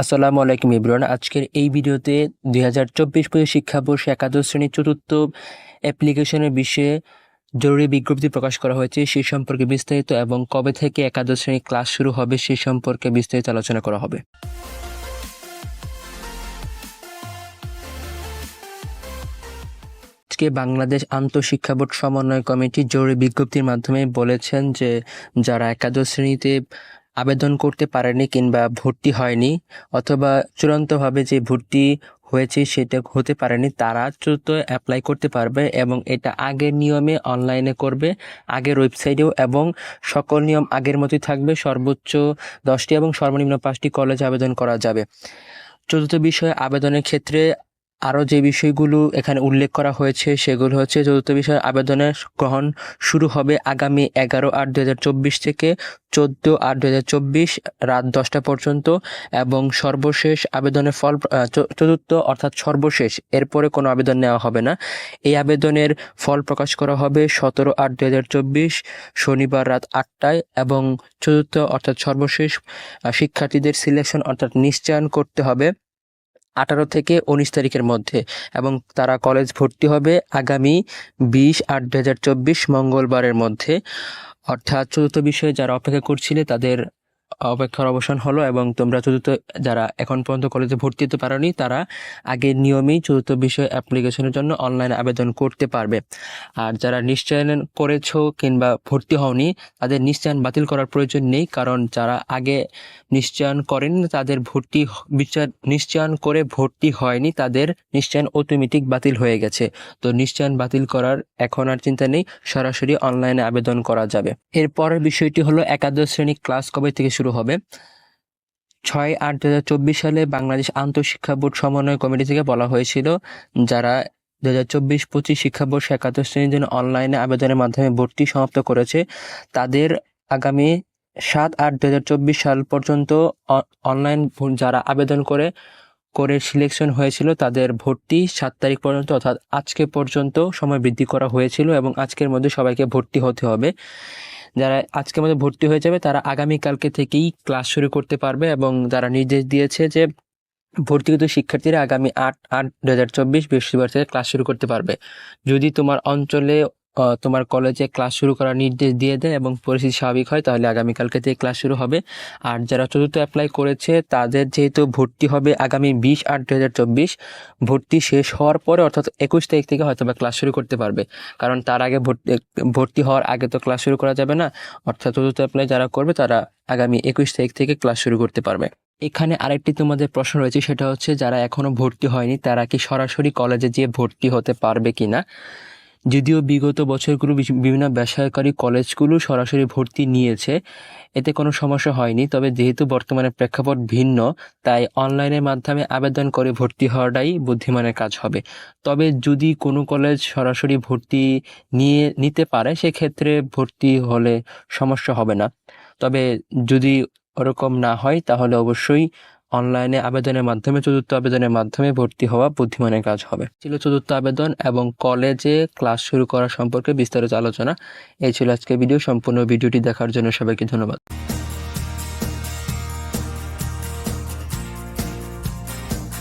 আসসালামু আলাইকুম ইব্রান। আজকের এই ভিডিওতে দুই হাজার চব্বিশ পঁচিশ শিক্ষাবর্ষে একাদশ শ্রেণির চতুর্থ অ্যাপ্লিকেশনের বিষয়ে জরুরি বিজ্ঞপ্তি প্রকাশ করা হয়েছে। সেই সম্পর্কে বিস্তারিত এবং কবে থেকে একাদশ শ্রেণির ক্লাস শুরু হবে সে সম্পর্কে বিস্তারিত আলোচনা করা হবে। আজকে বাংলাদেশ আন্তঃশিক্ষা বোর্ড সমন্বয় কমিটি জরুরি বিজ্ঞপ্তির মাধ্যমে বলেছেন যে, যারা একাদশ শ্রেণীতে আবেদন করতে পারেনি কিংবা ভর্তি হয়নি, অথবা চূড়ান্তভাবে যে ভর্তি হয়েছে সেটা হতে পারেনি, তারা দ্রুত অ্যাপ্লাই করতে পারবে এবং এটা আগের নিয়মে অনলাইনে করবে, আগের ওয়েবসাইটেও এবং সকল নিয়ম আগের মতোই থাকবে, সর্বোচ্চ দশটি এবং সর্বনিম্ন পাঁচটি কলেজ আবেদন করা যাবে। চতুর্থ বিষয়ে, আবেদনের ক্ষেত্রে আরও যে বিষয়গুলো এখানে উল্লেখ করা হয়েছে, সেগুলো হচ্ছে চতুর্থ বিষয়, আবেদনের গ্রহণ শুরু হবে আগামী এগারো আট দু থেকে চোদ্দ আট দু রাত দশটা পর্যন্ত এবং সর্বশেষ আবেদনের ফল চতুর্থ অর্থাৎ সর্বশেষ, এরপরে কোনো আবেদন নেওয়া হবে না। এই আবেদনের ফল প্রকাশ করা হবে সতেরো আট দু শনিবার রাত আটটায় এবং চতুর্থ অর্থাৎ সর্বশেষ শিক্ষার্থীদের সিলেকশন অর্থাৎ নিশ্চয়ন করতে হবে। আঠারো থেকে উনিশ তারিখের মধ্যে এবং তারা কলেজ ভর্তি হবে আগামী বিশ আট দু মঙ্গলবারের মধ্যে। অর্থাৎ চতুর্থ বিষয়ে যারা অপেক্ষা করছিলে তাদের অপেক্ষার অবসান হলো এবং তোমরা চতুর্থ, যারা এখন পর্যন্ত কলেজে ভর্তি হতে পারোনি, তারা আগে নিয়মেই চতুর্থ বিষয় অ্যাপ্লিকেশনের জন্য অনলাইনে আবেদন করতে পারবে। আর যারা নিশ্চয়ন করেছ কিংবা ভর্তি হওনি, তাদের নিশ্চয়ন বাতিল করার প্রয়োজন নেই, কারণ যারা আগে নিশ্চয়ন করেন, তাদের ভর্তি বিচার নিশ্চয়ন করে ভর্তি হয়নি, তাদের নিশ্চয়ন অটোমেটিক বাতিল হয়ে গেছে। তো নিশ্চয়ন বাতিল করার এখন আর চিন্তা নেই, সরাসরি অনলাইনে আবেদন করা যাবে। এর পরের বিষয়টি হলো একাদশ শ্রেণি ক্লাস কবে থেকে শুরু হবে। ছয় আট দু হাজার চব্বিশ সালে বাংলাদেশ আন্তঃশিক্ষা বোর্ড সমন্বয় কমিটি থেকে বলা হয়েছিল যারা দু হাজার চব্বিশ পঁচিশ শিক্ষাবর্ষে একাদশ শ্রেণির জন্য অনলাইনে আবেদনের মাধ্যমে ভর্তি সমাপ্ত করেছে। তাদের আগামী সাত আট দু হাজার চব্বিশ সাল পর্যন্ত অনলাইন যারা আবেদন করে করে সিলেকশন হয়েছিল তাদের ভর্তি সাত তারিখ পর্যন্ত অর্থাৎ আজকে পর্যন্ত সময় বৃদ্ধি করা হয়েছিল এবং আজকের মধ্যে সবাইকে ভর্তি হতে হবে। যারা আজকে মধ্যে ভর্তি হয়ে যাবে, তারা আগামীকালকে থেকেই ক্লাস শুরু করতে পারবে এবং তারা নির্দেশ দিয়েছে যে ভর্তিগত শিক্ষার্থীরা আগামী আট আট দু হাজার চব্বিশ বৃহস্পতিবার থেকে ক্লাস শুরু করতে পারবে। যদি তোমার অঞ্চলে তোমার কলেজে ক্লাস শুরু করার নির্দেশ দিয়ে দেয় এবং পরিস্থিতি স্বাভাবিক হয়, তাহলে আগামীকালকে থেকে ক্লাস শুরু হবে। আর যারা চতুর্থ অ্যাপ্লাই করেছে, তাদের যেহেতু ভর্তি হবে আগামী বিশ আট দু হাজার চব্বিশ, ভর্তি শেষ হওয়ার পরে, অর্থাৎ একুশ তারিখ থেকে হয়তো বা ক্লাস শুরু করতে পারবে। কারণ তার আগে ভর্তি ভর্তি হওয়ার আগে তো ক্লাস শুরু করা যাবে না। অর্থাৎ চতুর্থ অ্যাপ্লাই যারা করবে, তারা আগামী একুশ তারিখ থেকে ক্লাস শুরু করতে পারবে। এখানে আরেকটি তোমাদের প্রশ্ন রয়েছে, সেটা হচ্ছে, যারা এখনও ভর্তি হয়নি, তারা কি সরাসরি কলেজে যেয়ে ভর্তি হতে পারবে কিনা? যদিও বিগত বছরগুলো বিভিন্ন বেসরকারি কলেজগুলো সরাসরি ভর্তি নিয়েছে, এতে কোনো সমস্যা হয়নি। তবে যেহেতু বর্তমানে প্রেক্ষাপট ভিন্ন, তাই অনলাইনের মাধ্যমে আবেদন করে ভর্তি হওয়াটাই বুদ্ধিমানের কাজ হবে। তবে যদি কোনো কলেজ সরাসরি ভর্তি নিয়ে নিতে পারে, সেক্ষেত্রে ভর্তি হলে সমস্যা হবে না। তবে যদি ওরকম না হয়, তাহলে অবশ্যই অনলাইনে আবেদনের মাধ্যমে, চতুর্থ আবেদনের মাধ্যমে ভর্তি হওয়া বুদ্ধিমানের কাজ হবে। ছিল চতুর্থ আবেদন এবং কলেজে ক্লাস শুরু করা সম্পর্কে বিস্তারিত আলোচনা। এই ছিল আজকের ভিডিও। সম্পূর্ণ ভিডিওটি দেখার জন্য সবাইকে ধন্যবাদ।